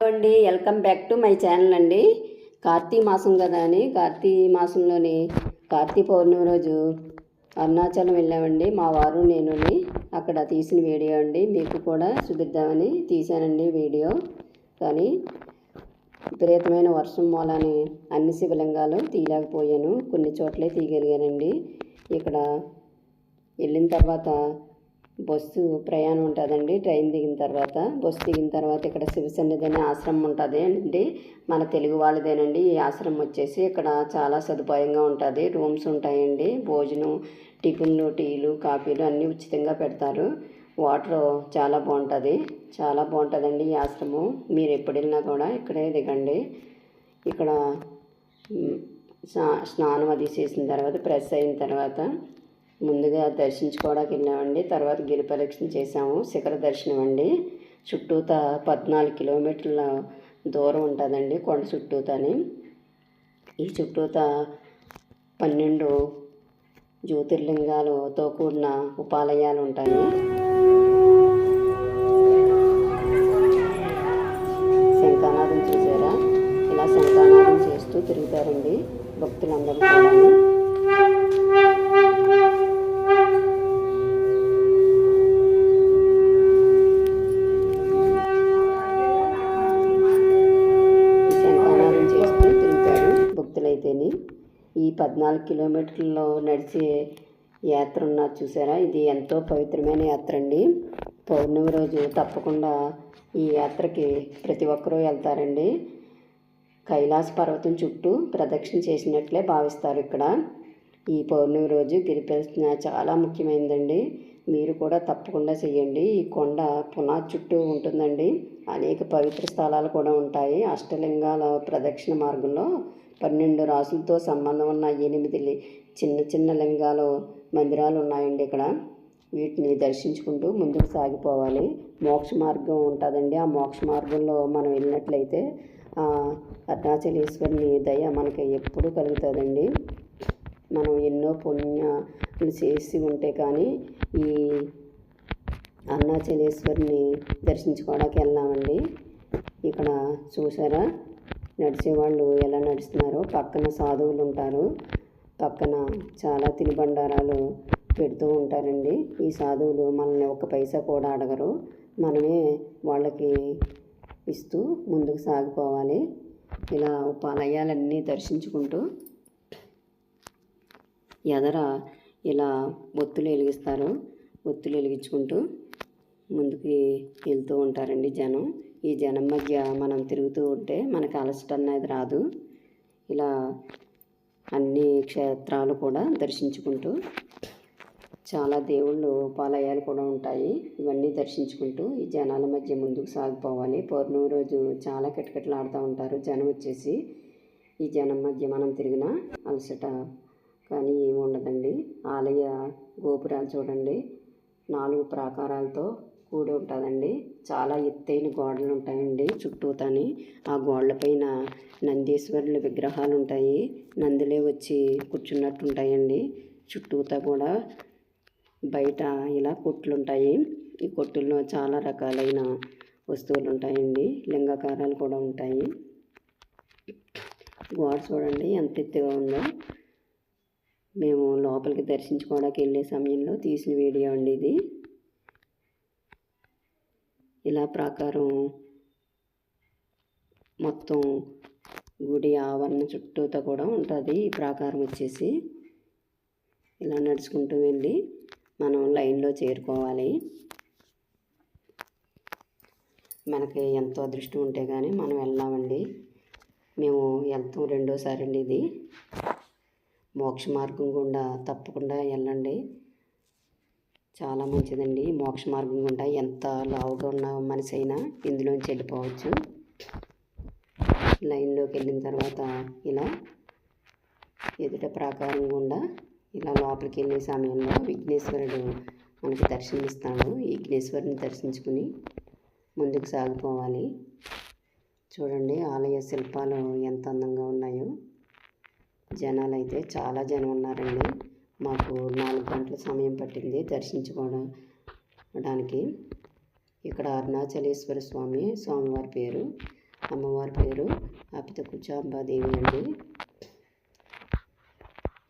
Hello అండి welcome back to my channel అండి. కార్తీక మాసం కదా అని కార్తీక మాసంలోని కార్తీక పౌర్ణమి రోజు అరుణాచలం వెళ్ళామండి. మా వారు నేనుని అక్కడ తీసిన వీడియో అండి. మీకు కూడా చూపిద్దామని తీశానండి వీడియో. కానీ విపరీతమైన వర్షం మూలాని అన్ని శివలింగాలు తీయలేకపోయాను. కొన్ని చోట్లే తీయగలిగానండి. ఇక్కడ వెళ్ళిన తర్వాత బస్సు ప్రయాణం ఉంటుందండి ట్రైన్ దిగిన తర్వాత. బస్సు దిగిన తర్వాత ఇక్కడ శివసన్నిధి అనే ఆశ్రమం ఉంటుంది అండి. మన తెలుగు వాళ్ళదేనండి. ఈ ఆశ్రమం వచ్చేసి ఇక్కడ చాలా సదుపాయంగా ఉంటుంది. రూమ్స్ ఉంటాయండి. భోజనం టిఫిన్లు టీలు కాఫీలు అన్నీ ఉచితంగా పెడతారు. వాటర్ చాలా బాగుంటుంది. చాలా బాగుంటుందండి ఈ ఆశ్రమం. మీరు ఎప్పుడు వెళ్ళినా కూడా ఇక్కడే దిగండి. ఇక్కడ స్నా- స్నానం అది చేసిన తర్వాత ప్రెస్ అయిన తర్వాత ముందుగా దర్శించుకోవడానికి వెళ్ళామండి. తర్వాత గిరి ప్రదక్షిణ చేసాము శిఖర దర్శనం అండి. చుట్టూత పద్నాలుగు కిలోమీటర్ల దూరం ఉంటుందండి కొండ చుట్టూతని. ఈ చుట్టూత పన్నెండు జ్యోతిర్లింగాలతో కూడిన ఉపాలయాలు ఉంటాయి. శంఖానాదం చేశారా? ఇలా శంఖానాదం చేస్తూ తిరుగుతారండి భక్తులందరూ కూడా శంఖానాదం చేస్తూ తిరుగుతారు భక్తులైతేని ఈ పద్నాలుగు కిలోమీటర్లలో నడిచే యాత్ర ఉన్నది చూసారా? ఇది ఎంతో పవిత్రమైన యాత్ర అండి పౌర్ణమి రోజు తప్పకుండా ఈ యాత్రకి ప్రతి ఒక్కరూ వెళ్తారండి. కైలాస పర్వతం చుట్టూ ప్రదక్షిణ చేసినట్లే భావిస్తారు ఇక్కడ. ఈ పౌర్ణమి రోజు గిరి ప్రదక్షిణ చాలా ముఖ్యమైనదండి మీరు కూడా తప్పకుండా చేయండి ఈ కొండ పునాది చుట్టూ ఉంటుందండి. అనేక పవిత్ర స్థలాలు కూడా ఉంటాయి. అష్టలింగాల ప్రదక్షిణ మార్గంలో పన్నెండు రాసులతో సంబంధం ఉన్న ఎనిమిది చిన్న చిన్న లింగాలు మందిరాలు ఉన్నాయండి ఇక్కడ. వీటిని దర్శించుకుంటూ ముందుకు సాగిపోవాలి. మోక్ష మార్గం ఉంటుందండి. ఆ మోక్ష మార్గంలో మనం వెళ్ళినట్లయితే అరుణాచలేశ్వరిని దయ మనకి ఎప్పుడూ కలుగుతుందండి. మనం ఎన్నో పుణ్యాలు చేసి ఉంటే కానీ ఈ అరుణాచలేశ్వరిని దర్శించుకోవడానికి వెళ్ళామండి. ఇక్కడ చూసారా నడిచేవాళ్ళు ఎలా నడుస్తున్నారో పక్కన సాధువులు ఉంటారు. పక్కన చాలా తినుబండారాలు పెడుతూ ఉంటారండి. ఈ సాధువులు మనల్ని ఒక పైసా కూడా అడగరు. మనమే వాళ్ళకి ఇస్తూ ముందుకు సాగిపోవాలి. ఇలా ఉపాలయాలన్నీ దర్శించుకుంటూ ఎదర ఇలా ఒత్తులు వెలిగిస్తారు. ఒత్తులు వెలిగించుకుంటూ ముందుకి వెళ్తూ ఉంటారండి జనం. ఈ జనం మధ్య మనం తిరుగుతూ ఉంటే మనకు అలసట అనేది రాదు. ఇలా అన్ని క్షేత్రాలు కూడా దర్శించుకుంటూ చాలా దేవుళ్ళు ఉపాలయాలు కూడా ఉంటాయి. ఇవన్నీ దర్శించుకుంటూ ఈ జనాల మధ్య ముందుకు సాగిపోవాలి. పౌర్ణమి రోజు చాలా కిటకిటలాడుతూ ఉంటారు జనం వచ్చేసి. ఈ జనం మధ్య మనం తిరిగిన అలసట కానీ ఏమి ఉండదండి. ఆలయ గోపురాలు చూడండి. నాలుగు ప్రాకారాలతో కూడి ఉంటుందండి. చాలా ఎత్తైన గోడలు ఉంటాయండి చుట్టూతని. ఆ గోడలపైన నందీశ్వరుల విగ్రహాలు ఉంటాయి నందులే వచ్చి కూర్చున్నట్టు ఉంటాయండి చుట్టూతా కూడా బయట ఇలా కొట్లు ఉంటాయి ఈ కొట్టుల్లో చాలా రకాలైన వస్తువులు ఉంటాయండి లింగకారాలు కూడా ఉంటాయి. గోడ చూడండి ఎంత ఎత్తుగా ఉందో. మేము లోపలికి దర్శించుకోవడానికి వెళ్ళే సమయంలో తీసిన వీడియో అండి ఇది. ఇలా ప్రాకారం మొత్తం గుడి ఆవరణ చుట్టూతో కూడా ఉంటుంది. ఈ ప్రాకారం వచ్చేసి ఇలా నడుచుకుంటూ వెళ్ళి మనం లైన్లో చేరుకోవాలి. మనకి ఎంతో అదృష్టం ఉంటే కానీ మనం వెళ్ళామండి మేము వెళ్తాం రెండోసారి అండి ఇది. మోక్ష మార్గం గుండా తప్పకుండా వెళ్ళండి. చాలా మంచిదండి. మోక్ష మార్గం గుండా ఎంత లావుగా ఉన్న మనిషి అయినా ఇందులోంచి వెళ్ళిపోవచ్చు. లైన్లోకి వెళ్ళిన తర్వాత ఇలా ఎదుట ప్రాకారం గుండా ఇలా లోపలికి వెళ్ళే సమయంలో విఘ్నేశ్వరుడు మనకి దర్శనమిస్తాడు. విఘ్నేశ్వరుని దర్శించుకుని ముందుకు సాగిపోవాలి. చూడండి ఆలయ శిల్పాలు ఎంత అందంగా ఉన్నాయో. జనాలు అయితే చాలా జనం ఉన్నారండి. మాకు నాలుగు గంటల సమయం పట్టింది దర్శించుకోవడానికి. ఇక్కడ అరుణాచలేశ్వర స్వామి స్వామివారి పేరు అమ్మవారి పేరు అపిత కుచాంబాదేవి అండి.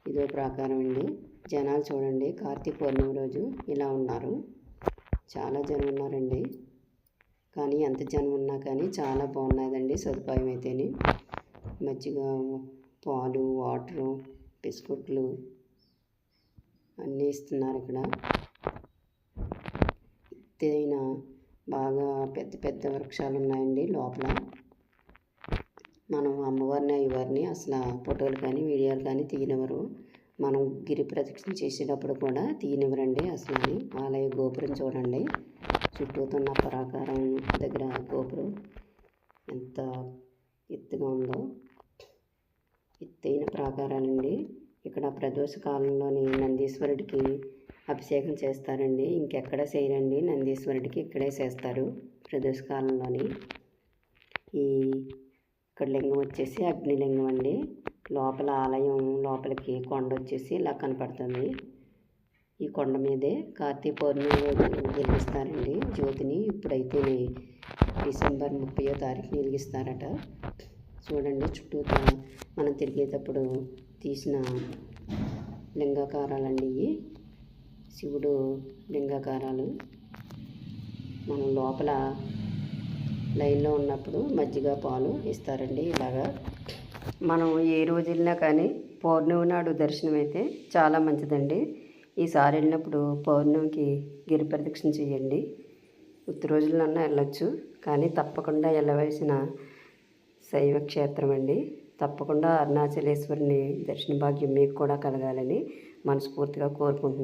ఇదో ప్రాకారం అండి. జనాలు చూడండి కార్తీక పౌర్ణమి రోజు ఇలా ఉన్నారు. చాలా జనం ఉన్నారండి. కానీ ఎంత జనం ఉన్నా కానీ చాలా బాగున్నదండి సదుపాయం అయితేనే. మజ్జిగ పాలు వాటరు బిస్కెట్లు అన్నీ ఇస్తున్నారు ఇక్కడ. ఎత్తైన బాగా పెద్ద పెద్ద వృక్షాలు ఉన్నాయండి లోపల. మనం అమ్మవారిని అయ్యవారిని అసలు ఫోటోలు కానీ వీడియోలు కానీ తీయనివ్వరు. మనం గిరి ప్రదక్షిణ చేసేటప్పుడు కూడా తీయనివ్వరండి అసలు అని ఆలయ గోపురం చూడండి. చుట్టూతున్న ప్రాకారం దగ్గర గోపురం ఎంత ఎత్తుగా ఉందో. ఎత్తైన ప్రాకారాలండి. ఇక్కడ ప్రదోష కాలంలోని నందీశ్వరుడికి అభిషేకం చేస్తారండి. ఇంకెక్కడ చేయరండి? నందీశ్వరుడికి ఇక్కడే చేస్తారు ప్రదోష కాలంలోని. ఈ ఇక్కడ లింగం వచ్చేసి అగ్నిలింగం అండి. లోపల ఆలయం లోపలికి కొండ వచ్చేసి ఇలా కనపడుతుంది. ఈ కొండ మీదే కార్తీక పౌర్ణమి రోజు వెలిగిస్తారండి. జ్యోతిని ఇప్పుడైతే డిసెంబర్ ముప్పయో తారీఖున వెలిగిస్తారట. చూడండి చుట్టూ మనం తిరిగేటప్పుడు తీసిన లింగాకారాలండి ఇవి. శివుడు లింగాకారాలు. మనం లోపల లైన్లో ఉన్నప్పుడు మజ్జిగ పాలు ఇస్తారండి ఇలాగా. మనం ఏ రోజు వెళ్ళినా కానీ పౌర్ణమి నాడు దర్శనం అయితే చాలా మంచిదండి. ఈసారి వెళ్ళినప్పుడు పౌర్ణమికి గిరి ప్రదక్షిణ చేయండి. ఉత్తి రోజులన్నా వెళ్ళొచ్చు కానీ తప్పకుండా వెళ్ళవలసిన శైవ క్షేత్రం అండి తప్పకుండా అరుణాచలేశ్వరిని దర్శన భాగ్యం మీకు కూడా కలగాలని మనస్ఫూర్తిగా కోరుకుంటున్నాను.